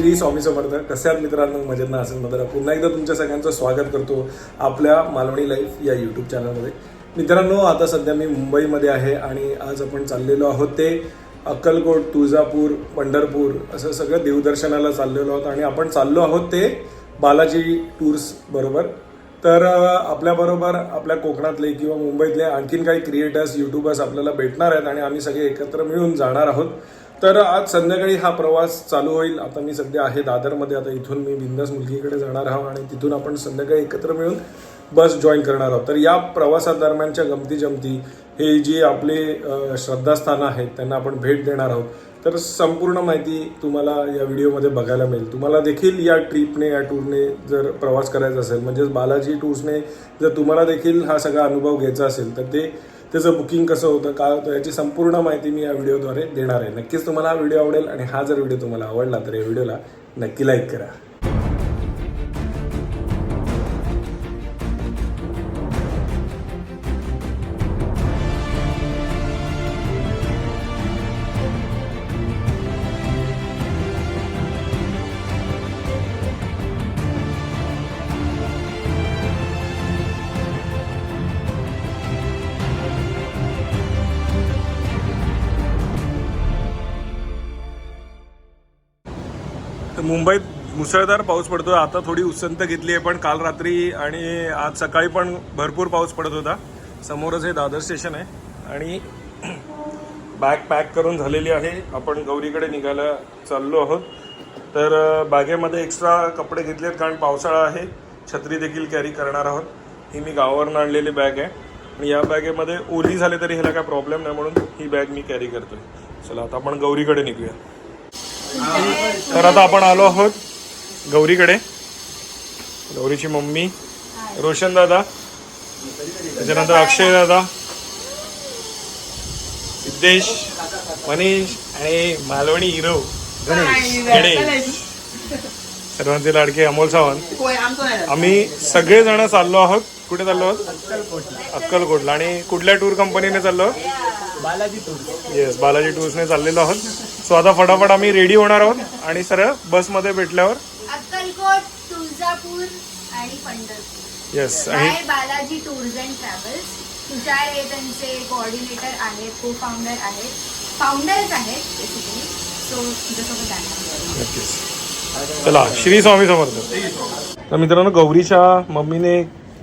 श्री स्वामी समर्थ कसे आहात मित्रांनो? मजेत ना? असेल मदर पुन्हा एकदा तुमच्या सगळ्यांचं स्वागत करतो आपल्या मालवणी लाईफ या यूट्यूब चॅनलमध्ये मित्रांनो आता सध्या मी मुंबईमध्ये आहे आणि आज आपण चाललेलो आहोत ते अक्कलकोट तुळजापूर पंढरपूर असं सगळं देवदर्शनाला चाललेलो आहोत आणि आपण चाललो आहोत ते बालाजी टूर्स बरोबर. तर आपल्याबरोबर आपल्या कोकणातले किंवा मुंबईतले आणखीन काही क्रिएटर्स युट्यूबर्स आपल्याला भेटणार आहेत आणि आम्ही सगळे एकत्र मिळून जाणार आहोत. तर आज संध्याकाळी हा प्रवास चालू होईल. आता मी सध्या आहे दादरमध्ये. आता इथून मी बिंदास मुलगीकडे जाणार आहोत आणि तिथून आपण संध्याकाळी एकत्र मिळून बस जॉईन करणार आहोत. तर या प्रवासादरम्यानच्या गमती जमती हे जी आपले श्रद्धास्थानं आहेत त्यांना आपण भेट देणार आहोत. तर संपूर्ण माहिती तुम्हाला या व्हिडिओमध्ये बघायला मिळेल. तुम्हाला देखील या ट्रिपने या टूरने जर प्रवास करायचा असेल म्हणजेच बालाजी टूर्सने जर तुम्हाला देखील हा सगळा अनुभव घ्यायचा असेल तर ते त्याचं बुकिंग कसं होतं काय होतं याची संपूर्ण माहिती मी या व्हिडिओद्वारे देणार आहे. नक्कीच तुम्हाला हा व्हिडिओ आवडेल आणि हा जर व्हिडिओ तुम्हाला आवडला तर या व्हिडिओला नक्की लाईक करा. मुंबईत मुसळधार पाऊस पडतो आता थोडी उसंत घेतली आहे पण काल रात्री आणि आज सकाळी पण भरपूर पाऊस पडत होता. समोरच हे दादर स्टेशन आहे. आणि बॅग पॅक करून झालेली आहे. आपण गौरीकडे निघायला चाललो आहोत. तर बॅगेमध्ये एक्स्ट्रा कपडे घेतलेत कारण पावसाळा आहे. छत्री देखील कॅरी करणार आहोत. ही मी गावावरून आणलेली बॅग आहे. आणि या बॅगेमध्ये ओली झाले तरी ह्याला काय प्रॉब्लेम नाही म्हणून ही बॅग मी कॅरी करतो चला आता आपण गौरीकडे निघूया. तर आता आपण आलो आहोत गौरीकडे. गौरीची मम्मी रोशन दादा त्याच्यानंतर अक्षय दादा सिद्धेश मनीष आणि मालवणी हिरो गणेश गणेश. सर्वांचे लाडके अमोल सावंत. आम्ही सगळे जण चाललो आहोत. कुठे चाललो आहोत? अक्कलकोटला. आणि कुठल्या टूर कंपनीने चाललो बालाजी टूर येस बालाजी टूर्सने चाललेलो आहोत. सो आता फटाफट आम्ही रेडी होणार आहोत आणि सरळ बसमध्ये भेटल्यावर अक्कलकोट तुळजापूर आणि पंढरपूर. येस आणि Balaji tours and travels Tushar हे त्यांचे कोऑर्डिनेटर आहेत को फाउंडर आहेत फाउंडर्स आहेत बेसिकली सो तुझ्यासोबत जाणार नक्कीच. चला श्री स्वामी समर्थ. तर मित्रांनो गौरीच्या मम्मीने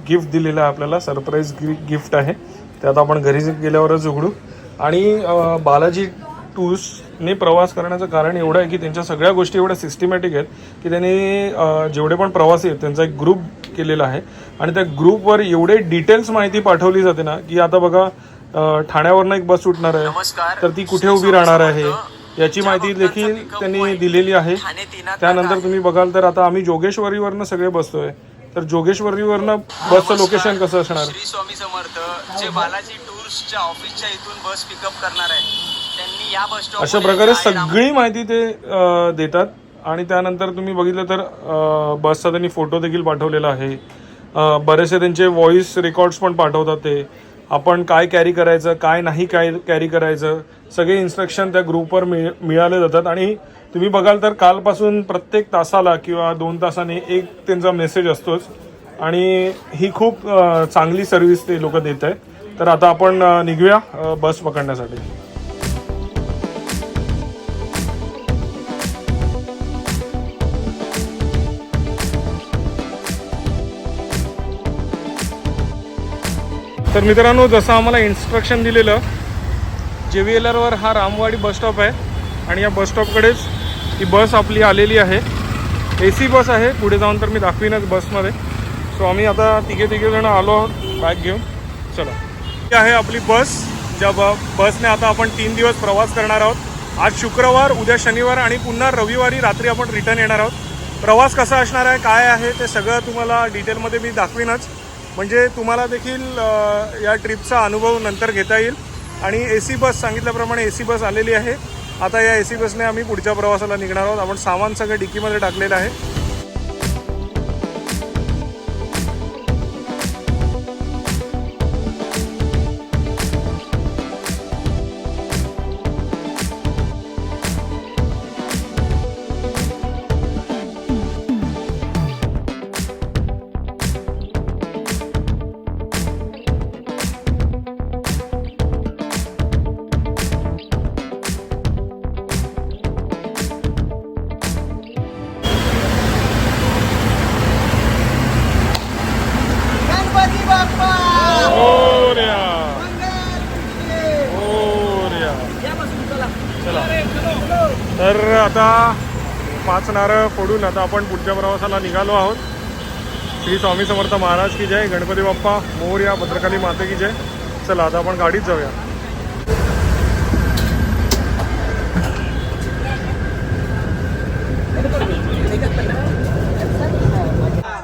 गिफ्ट दिलेलं आहे आपल्याला सरप्राईज गिफ्ट आहे. ते आता आपण घरी गेल्यावरच उघडू. आणि बालाजी टूर्सने प्रवास करण्याचं कारण एवढं आहे की त्यांच्या सगळ्या गोष्टी एवढ्या सिस्टमॅटिक आहेत की त्यांनी जेवढे पण प्रवासी आहेत त्यांचा एक ग्रुप केलेला आहे. आणि त्या ग्रुपवर एवढे डिटेल्स माहिती पाठवली जाते ना की आता बघा ठाण्यावरनं एक बस सुटणार आहे तर ती कुठे उभी राहणार आहे याची माहिती देखील त्यांनी दिलेली आहे. त्यानंतर तुम्ही बघाल तर आता आम्ही जोगेश्वरीवरनं सगळे बसतोय. तर जोगेश्वरीवरनं बसचं लोकेशन कसं असणार? श्री स्वामी समर्थ जे बालाजी टूर्सच्या ऑफिसच्या इथून बस पिकअप करणार आहे. अशा प्रकारे सगळी माहिती ते देतात. आणि त्यानंतर तुम्ही बघितलं तर बसचा त्यांनी फोटो देखील पाठवलेला आहे. बरेचसे त्यांचे व्हॉइस रेकॉर्ड्स पण पाठवतात ते. आपण काय कॅरी करायचं काय नाही काय कॅरी करायचं सगळे इन्स्ट्रक्शन त्या ग्रुपवर मिळ मिळाले जातात. आणि तुम्ही बघाल तर कालपासून प्रत्येक तासाला किंवा दोन तासाने एक त्यांचा मेसेज असतोच. आणि ही खूप चांगली सर्व्हिस ते लोक देत आहेत. तर आता आपण निघूया बस पकडण्यासाठी. तर मित्रांनो जसं आम्हाला इन्स्ट्रक्शन दिलेलं जे व्ही एल आरवर हा रामवाडी बसस्टॉप आहे. आणि या बसस्टॉपकडेच ही बस आपली आलेली आहे. ए सी बस आहे. पुढे जाऊन तर मी दाखवीनच बसमध्ये सो आम्ही आता तिघे तिघे जण आलो आहोत. बॅग घेऊन. चला. ही आहे आपली बस ज्या ब बसने आता आपण तीन दिवस प्रवास करणार आहोत. आज शुक्रवार उद्या शनिवार आणि पुन्हा रविवारी रात्री आपण रिटर्न येणार आहोत. प्रवास कसा असणार आहे काय आहे ते सगळं तुम्हाला डिटेलमध्ये मी दाखवीनच. म्हणजे तुम्हाला देखील या ट्रिपचा अनुभव नंतर घेता येईल. आणि ए सी बस सांगितल्याप्रमाणे ए सी बस आलेली आहे. आता या ए सी बसने आम्ही पुढच्या प्रवासाला निघणार आहोत. आपण सामान सगळं डिकीमध्ये टाकलेलं आहे. तर आता पाच नारळ फोडून आता आपण पुढच्या प्रवासाला निघालो आहोत. श्री स्वामी समर्थ महाराज की जय गणपती बाप्पा मोर या भद्रकाली माते की जय. चला आता आपण गाडीत जाऊया.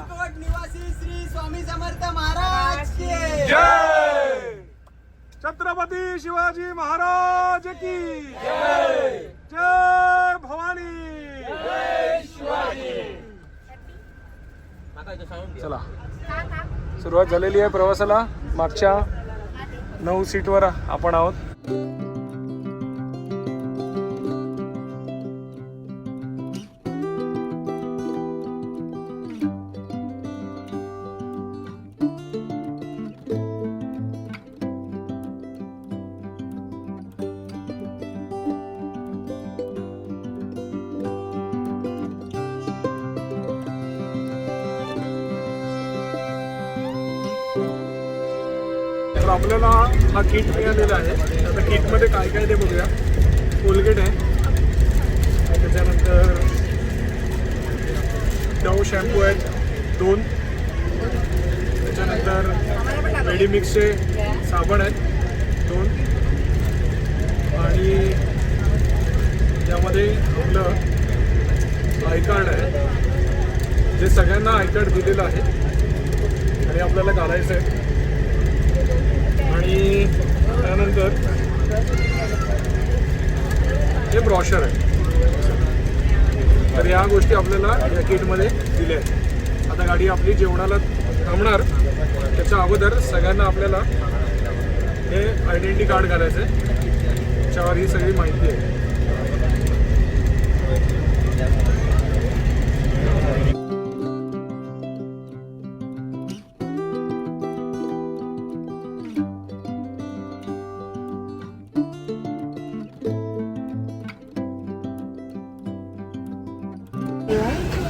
कोट निवासी श्री स्वामी समर्थ महाराज के जय! छत्रपती शिवाजी महाराज की जय! भवानी! चला. सुरुवात झालेली आहे प्रवासाला. मागच्या नऊ सीटवर आपण आहोत. आपल्याला हा किट मिळालेला आहे. आता किटमध्ये काय काय ते बघूया. कोलगेट आहे. त्याच्यानंतर डव शॅम्पू आहेत. दोन. त्याच्यानंतर रेडीमिक्सचे साबण आहेत. दोन. आणि त्यामध्ये आपलं आयकार्ड आहे. जे सगळ्यांना आयकार्ड दिलेलं आहे. आणि आपल्याला काढायचं आहे. त्यानंतर हे ब्रॉशर आहे. तर या गोष्टी आपल्याला या किटमध्ये दिल्या आहेत. आता गाडी आपली जेवणाला थांबणार. त्याच्या अगोदर सगळ्यांना आपल्याला हे आयडेंटिटी कार्ड घालायचं आहे त्याच्यावर ही सगळी माहिती आहे.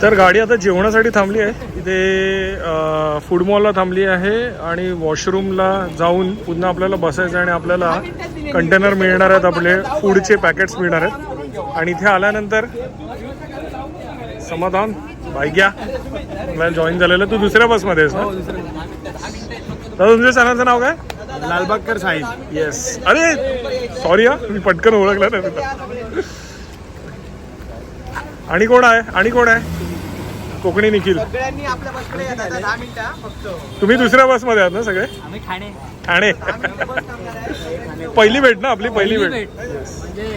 तर गाडी आता जेवणासाठी थांबली आहे. इथे फूड मॉलला थांबली आहे आणि वॉशरूमला जाऊन पुन्हा आपल्याला बसायचं आणि आपल्याला कंटेनर मिळणार आहेत आपले. फूडचे पॅकेट्स मिळणार आहेत. आणि इथे आल्यानंतर समाधान. भाग्या आपल्याला जॉईन झालेलं. तू दुसऱ्या बसमध्ये आहेस ना? दादा तुमच्या नाव काय? लालबागकर साहिब येस अरे सॉरी हा. मी पटकन ओळखलं नाही. तुला आणि कोण आहे? आणि कोण आहे? कोकणी निखिल. सगळ्यांनी आपल्या बसकडे येतात आता दहा मिनिटं फक्त. तुम्ही दुसऱ्या बसमध्ये आहात ना सगळे? आम्ही ठाणे. बस आहे. पहिली भेट ना आपली पहिली भेट. म्हणजे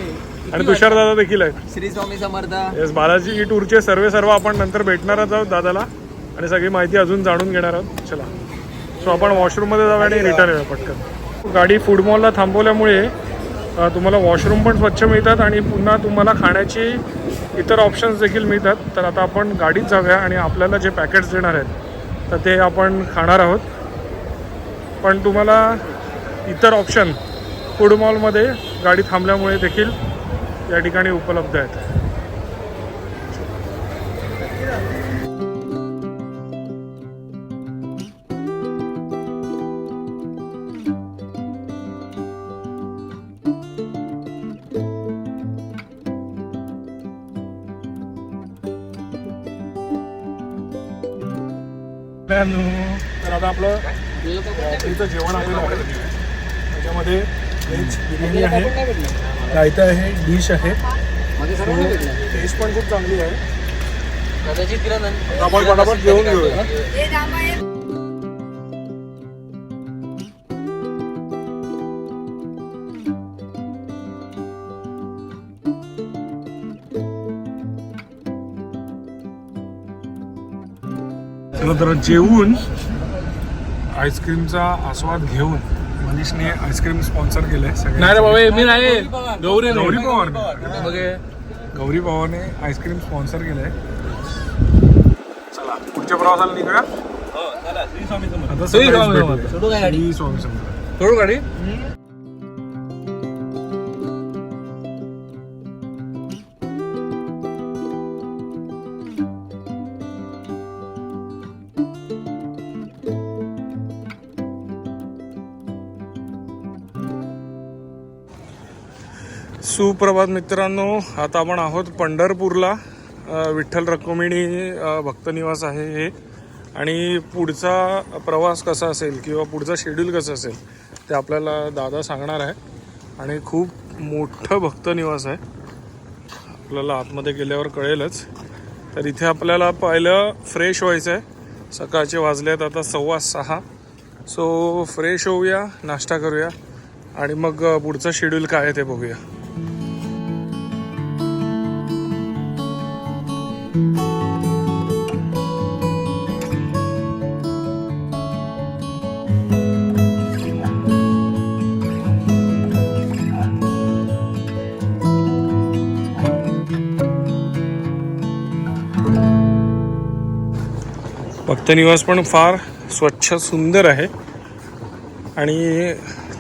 आणि तुषार दादा देखील आहेत. श्री स्वामी समर्थ. येस बालाजी टूरचे सर्वे सर्व आपण नंतर भेटणारच आहोत दादाला. आणि सगळी माहिती अजून जाणून घेणार आहोत. चला. सो आपण वॉशरूममध्ये जाऊया आणि रिटर्न येऊया पटकन. गाडी फूड मॉलला थांबवल्यामुळे अ, तुम्हाला वॉशरूम पण स्वच्छ मिळतात आणि पुन्हा तुम्हाला खाण्याची इतर ऑप्शन्स देखील मिळतात. तर आता आपण गाडीत जाऊया आणि आपल्याला जे पॅकेट्स देणार आहेत तर ते आपण खाणार आहोत. पण तुम्हाला इतर ऑप्शन फूड मॉलमध्ये गाडी थांबल्यामुळे देखील या ठिकाणी उपलब्ध आहेत. मित्रांनो, तर आता आपलं रात्रीचं जेवण आलेलं आहे. त्याच्यामध्ये व्हेज बिर्याणी आहे. रायता आहे डिश आहे. टेस्ट पण खूप चांगली आहे. कदाचित तिला आपण पटापट जेवून घेऊया. हे रामायण चला तर जेवून आईस्क्रीमचा आस्वाद घेऊन मनीषने आईस्क्रीम स्पॉन्सर केलंय. नाही रे बाबा मी नाही. गौरी गौरी पवार. बघे गौरी पवारने आईस्क्रीम स्पॉन्सर केलंय. चला पुढच्या प्रवासाला निघूया. आता श्री स्वामी समर्थ. सोडू काय गाडी? सुप्रभात मित्रांनो आता आपण आहोत पंढरपूरला. विठ्ठल रखुमिणी भक्तनिवास आहे हे. आणि पुढचा प्रवास कसा असेल किंवा पुढचा शेड्यूल कसं असेल ते आपल्याला दादा सांगणार आहे. आणि खूप मोठं भक्तनिवास आहे. आपल्याला आतमध्ये गेल्यावर कळेलच. तर इथे आपल्याला पहिलं फ्रेश व्हायचं आहे सकाळचे वाजले आहेत आता सव्वा सहा. सो फ्रेश होऊया नाश्ता करूया. आणि मग पुढचं शेड्यूल काय आहे ते बघूया. भक्तनिवास पण फार स्वच्छ सुंदर आहे. आणि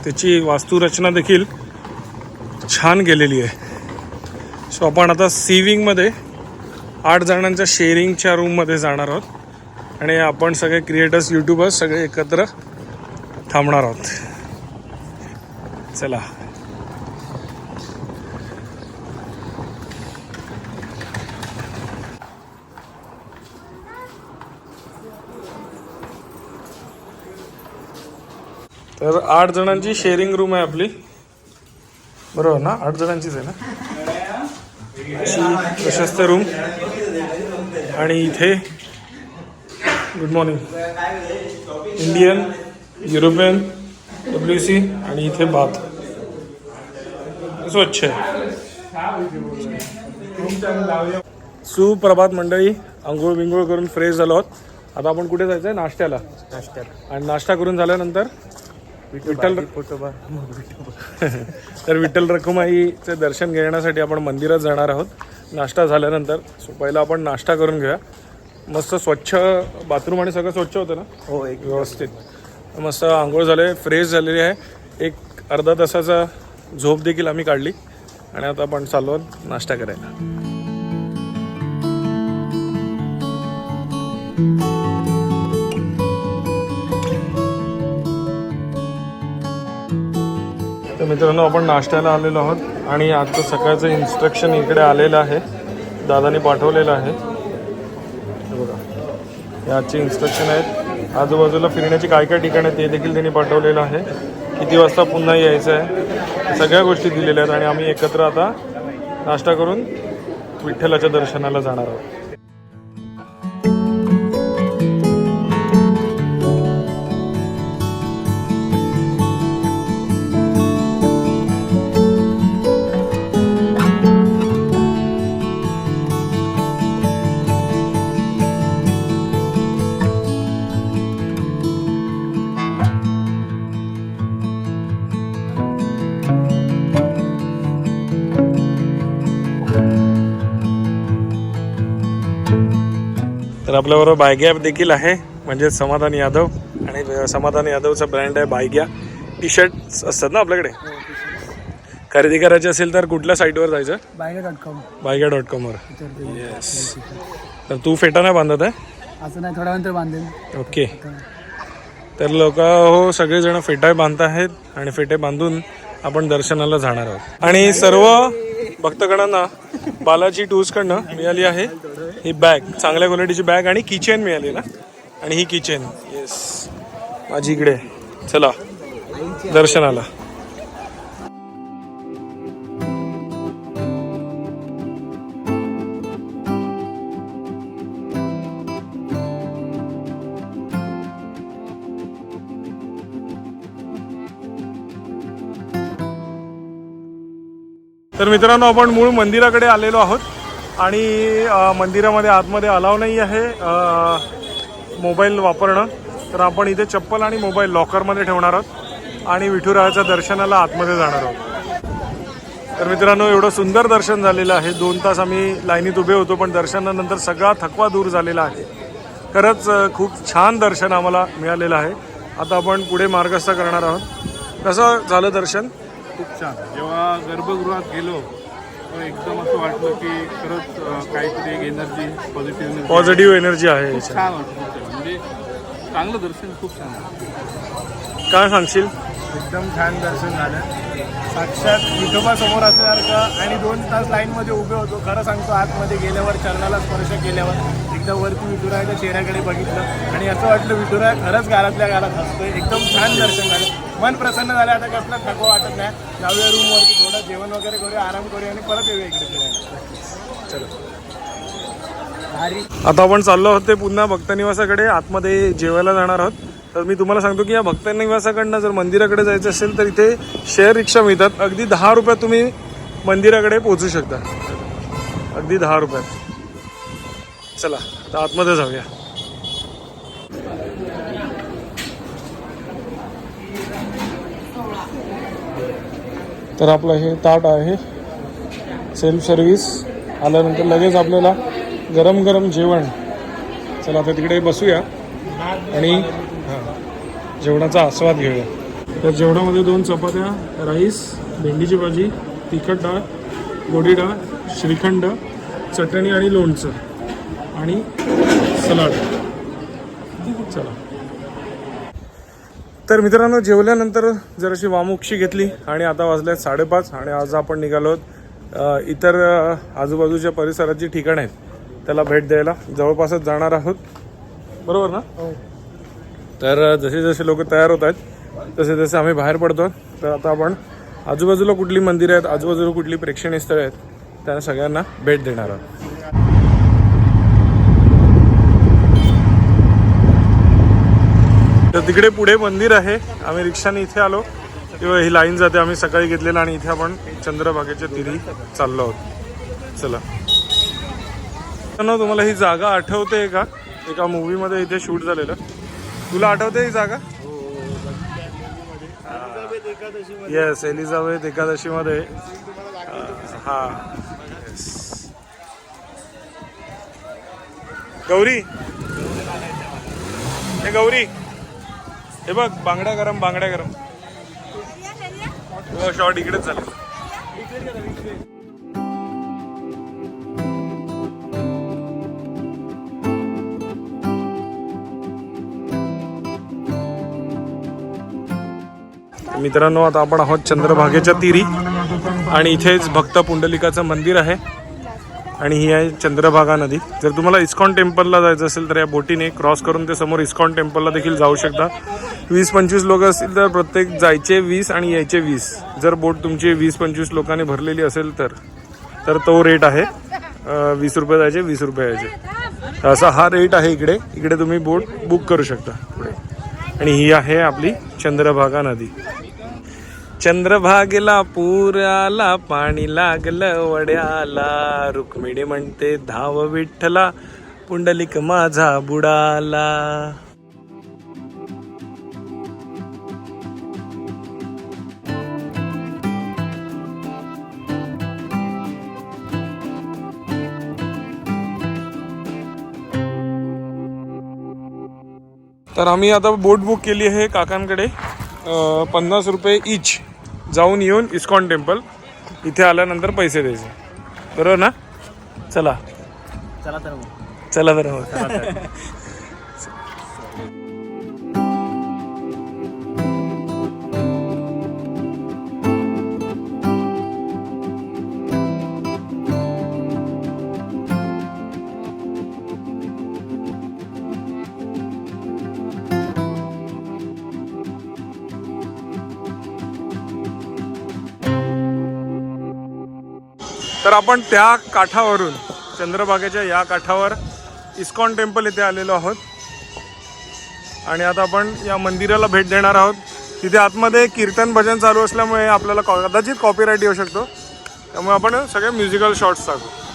त्याची वास्तुरचना देखील छान केलेली आहे. सो आपण आता सिविंगमध्ये आठ जणांच्या शेअरिंगच्या रूममध्ये जाणार आहोत. आणि आपण सगळे क्रिएटर्स यूट्यूबर्स सगळे एकत्र थांबणार आहोत. चला. तर आठ जणांची शेअरिंग रूम आहे आपली. बरोबर ना? आठ जणांचीच आहे ना? प्रशस्त रूम आणि इथे good morning. Indian European W C आणि इथे बाथ स्वच्छ आहे. सुप्रभात मंडळी आंघोळ बिंघोळ करून फ्रेश झालो आहोत. आता आपण कुठे जायचं आहे नाश्त्याला. नाश्त्याला. आणि नाश्ता करून झाल्यानंतर विठ्ठल तर विठ्ठल रखुमाईचे दर्शन घेण्यासाठी आपण मंदिरात जाणार आहोत. नाश्ता झाल्यानंतर सो पहिला आपण नाश्ता करून घेऊया. मस्त स्वच्छ बाथरूम आणि सगळं स्वच्छ होतं ना? हो एक व्यवस्थित. मस्त आंघोळ झाले फ्रेश झालेली आहे. एक अर्धा तासाचा झोप देखील आम्ही काढली. आणि आता आपण चाललो नाश्ता करायला. मित्रांनो आपण नाश्त्याला आलेलो आहोत आणि आजचं सकाळचं इन्स्ट्रक्शन इकडे आलेलं आहे. दादाने पाठवलेलं आहे. बघा. हे आजचे इन्स्ट्रक्शन आहेत. आजूबाजूला फिरण्याची काय काय ठिकाणं आहेत ते देखील त्यांनी पाठवलेलं आहे. किती वाजता पुन्हा यायचं आहे? सगळ्या गोष्टी दिलेल्या आहेत आणि आम्ही एकत्र आता नाश्ता करून विठ्ठलाच्या दर्शनाला जाणार आहोत. आपल्याबरोबर बायग्या देखील आहे. म्हणजे समाधान यादव आणि समाधान यादवचा ब्रँड आहे बायग्या. टी शर्ट असतात ना आपल्याकडे? खरेदी करायची असेल तर कुठल्या साईटवर जायचं? बायगा डॉट कॉम बायग्या डॉट कॉमवर येस तर तू फेटा नाही बांधत आहे असं नाही थोड्या नंतर बांधेल ओके. तर लोक हो सगळेजण फेटा बांधत आहेत आणि फेटे बांधून आपण दर्शनाला जाणार आहोत. आणि सर्व भक्तगणांना बालाजी टूर्सकडनं मिळाली आहे. ही बॅग चांगल्या क्वालिटीची बॅग आणि किचेन मिळाली ना? आणि ही किचेन येस माझी इकडे. चला. दर्शनाला. तर मित्रांनो आपण मूळ मंदिराकडे आलेलो आहोत. आणि मंदिरामध्ये आतमध्ये अलाव नाही आहे मोबाईल वापरणं. तर आपण इथे चप्पल आणि मोबाईल लॉकरमध्ये ठेवणार आहोत आणि विठुरायाच्या दर्शनाला आतमध्ये जाणार आहोत. तर मित्रांनो एवढं सुंदर दर्शन झालेलं आहे. दोन तास आम्ही लाईनीत उभे होतो पण दर्शनानंतर सगळा थकवा दूर झालेला आहे. खरंच खूप छान दर्शन आम्हाला मिळालेलं आहे. आता आपण पुढे मार्गस्थ करणार आहोत. कसं झालं दर्शन? खूप छान. जेव्हा गर्भगृहात गेलो एकदम असं वाटलं की खरंच काहीतरी एक एनर्जी पॉझिटिव्ह पॉझिटिव्ह एनर्जी आहे याच्यात. छान वाटलं म्हणजे चांगलं दर्शन खूप छान. काय सांगशील? एकदम छान दर्शन झालं. साक्षात विठोबा समोर असल्यासारखं आणि दोन तास लाईनमध्ये उभे होतो. खरं सांगतो आतमध्ये गेल्यावर चरणाला स्पर्श केल्यावर. एकदा वरती विठुरायाच्या चेहऱ्याकडे बघितलं. आणि असं वाटलं विठुराया खरंच गालातल्या गालात हसतोय एकदम छान दर्शन झालं. मन प्रसन्न झालं आता कसलं थकवा वाटत नाही. जाऊया रूमवरती थोडं जेवण वगैरे करूया आराम करूया आणि परत येऊया इकडे फिरायला. चलो. आता आपण चाललो आहोत ते पुन्हा भक्त निवासाकडे. आतमध्ये जेवायला जाणार आहोत. तर मी तुम्हाला सांगतो की या भक्त निवासाकडनं जर मंदिराकडे जायचं असेल तर इथे शेअर रिक्षा मिळतात. अगदी दहा रुपयात तुम्ही मंदिराकडे पोहोचू शकता. अगदी दहा रुपयात चला आता आतमध्ये जाऊया. तर आपलं हे ताट आहे. सेल्फ सर्व्हिस आल्यानंतर लगेच आपल्याला गरम गरम जेवण. चला आता तिकडे बसूया. आणि हां जेवणाचा आस्वाद घेऊया. तर जेवणामध्ये दोन चपात्या राईस भेंडीची भाजी तिखट डाळ गोडी डाळ श्रीखंड चटणी आणि लोणचं आणि सलाड. चला. तर मित्रांनो जेवल्यानंतर जराशी वामुक्षी घेतली आणि आता वाजल्यात साडेपाच आणि आज आपण निघालो आहोत इतर आजूबाजूच्या परिसरात जी ठिकाणं आहेत त्याला भेट द्यायला जवळपासच जाणार आहोत. बरोबर ना? तर अ, जसे जसे लोक तयार होत आहेत तसे तसे आम्ही बाहेर पडतो तर आता आपण आजूबाजूला कुठली मंदिरं आहेत आजूबाजूला कुठली प्रेक्षणीय स्थळं आहेत त्या सगळ्यांना भेट देणार आहोत. तर तिकडे पुढे मंदिर आहे. आम्ही रिक्षाने इथे आलो. तेव्हा ही लाईन जाते. आम्ही सकाळी घेतलेलं आणि इथे आपण चंद्रभागेच्या तिरी चाललो आहोत. चला. मित्रांनो, तुम्हाला ही जागा आठवते का? एका मूवी मध्ये इथे शूट झालेलं. तुला आठवते ही जागा? येस एलिझाबेथ एकादशी मध्ये हा. गौरी. हे गौरी. हे बघ बांगड्या गरम बांगड्या गरम. शॉर्ट इकडेच झाले. मित्रांनो आता आपण आहोत चंद्रभागेच्या तिरी आणि इथेच भक्त पुंडलिकाचं मंदिर आहे. आणि ही आहे चंद्रभागा नदी. जर तुम्हाला इस्कॉन टेम्पलला जायचं असेल तर या बोटीने क्रॉस करून ते समोर इस्कॉन टेम्पलला देखील जाऊ शकता. वीस पंचवीस लोक असतील तर प्रत्येक जायचे वीस आणि यायचे वीस. जर बोट तुमची वीस पंचवीस लोकांनी भरलेली असेल तर तर तो रेट आहे. वीस रुपये जायचे वीस रुपये यायचे. तर असा हा रेट आहे इकडे. इकडे तुम्ही बोट बुक करू शकता. पुढे आणि ही आहे आपली चंद्रभागा नदी. चंद्रभागेला पूर आला पाणी लागलं वड्याला. रुक्मिणी म्हणते धाव विठ्ठला. पुंडलिक माझा बुडाला. तर आम्ही आता बोट बुक केली आहे काकांकडे. पन्नास रुपये इच जाऊन येऊन इस्कॉन टेम्पल. इथे आल्यानंतर पैसे द्यायचे. बरोबर ना? चला. चला तर मग. चला बरं मग. तर आपण त्या काठावरून चंद्रभागेच्या या काठावर इस्कॉन टेम्पल इथे आलेलो आहोत. आणि आता आपण या मंदिराला भेट देणार आहोत. तिथे आतमध्ये कीर्तन भजन चालू असल्यामुळे आपल्याला कॉ- कदाचित कॉपीराईट येऊ शकतो. त्यामुळे आपण सगळे म्युझिकल शॉर्ट्स टाकू.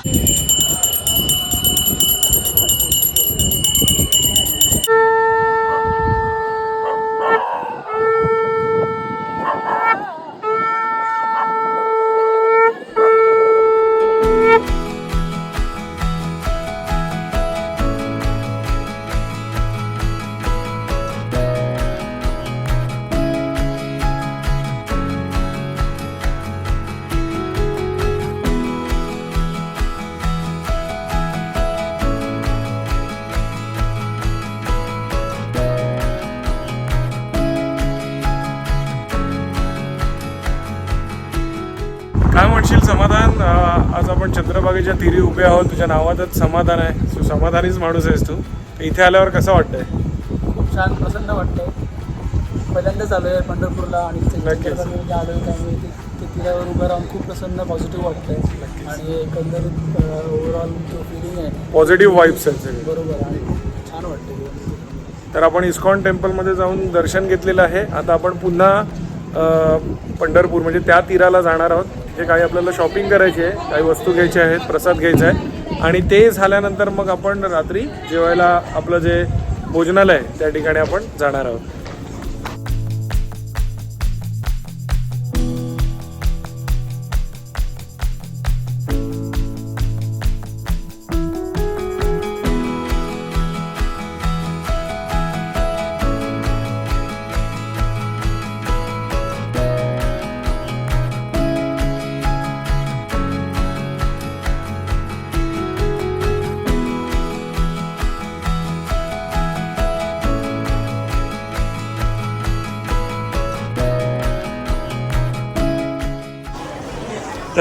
चंद्रभागेच्या तिरी उभे आहोत तुझ्या नावातच समाधान आहे. तू समाधानीच माणूस आहेस तू. तर इथे आल्यावर कसं वाटतंय? खूप छान प्रसन्न वाटतंय. पहिल्यांदाच आलो आहे पंढरपूरला आणि नक्कीच. चंद्रभागेमध्ये आलो आहे त्यामुळे ते ते तीरावर उभं राहून खूप प्रसन्न पॉझिटिव्ह वाटतंय. आणि एकंदरीत ओव्हरऑल जो फिलिंग आहे. पॉझिटिव्ह वाईब्स आहेत बरोबर. आणि खूप छान वाटतं तर आपण इस्कॉन टेम्पलमध्ये जाऊन दर्शन घेतलेलं आहे. आता आपण पुन्हा पंढरपूर म्हणजे त्या तीराला जाणार आहोत. तिथे काही आपल्याला शॉपिंग करायची आहे काही वस्तू घ्यायच्या आहेत प्रसाद घ्यायचा आहे. आणि ते झाल्यानंतर मग आपण रात्री जेवायला आपलं जे भोजनालय त्या ठिकाणी आपण जाणार आहोत.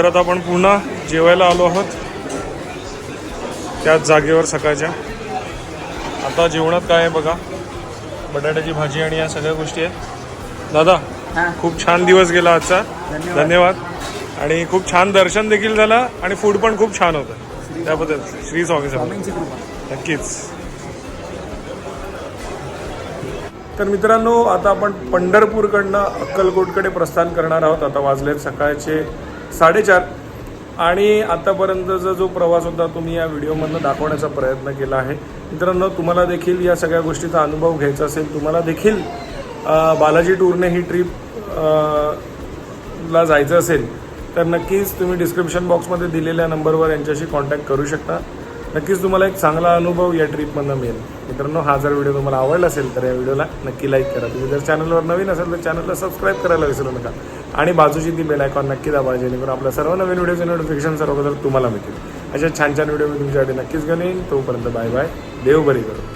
तर आता आपण पुन्हा जेवायला आलो आहोत. त्याच जागेवर सकाळच्या. आता जेवणात काय आहे बघा. बटाट्याची भाजी आणि या सगळ्या गोष्टी आहेत. दादा खूप छान दिवस गेला आजचा. धन्यवाद. आणि खूप छान दर्शन देखील झालं आणि फूड पण खूप छान होतं. त्याबद्दल श्री स्वामी समर्थ. नक्कीच. तर मित्रांनो आता आपण पंढरपूरकडनं अक्कलकोटकडे प्रस्थान करणार आहोत. आता वाजलेत सकाळचे साडेचार. आणि आतापर्यंतचा जो प्रवास होता तुम्ही या व्हिडिओमधनं दाखवण्याचा प्रयत्न केला आहे. मित्रांनो तुम्हाला देखील या सगळ्या गोष्टीचा अनुभव घ्यायचा असेल तुम्हाला देखील बालाजी टूरने ही ट्रीप ला जायचं असेल तर नक्कीच तुम्ही डिस्क्रिप्शन बॉक्समध्ये दिलेल्या नंबरवर यांच्याशी कॉन्टॅक्ट करू शकता. नक्कीच तुम्हाला एक चांगला अनुभव या ट्रिपमधनं मिळेल. मित्रांनो हा जर व्हिडिओ तुम्हाला आवडला असेल तर या व्हिडिओला नक्की लाईक करा. तुम्ही जर चॅनलवर नवीन असेल तर चॅनलला सबस्क्राईब करायला विसरू नका. आणि बाजूची ती बेल आयकॉन नक्की दाबा जेणेकरून आपल्या सर्व नवीन व्हिडिओचे नोटिफिकेशन सर्व तुम्हाला मिळतील. अशा छान छान व्हिडिओ मी तुमच्यासाठी नक्कीच घेऊन येईन. तोपर्यंत बाय बाय देव बरी करू.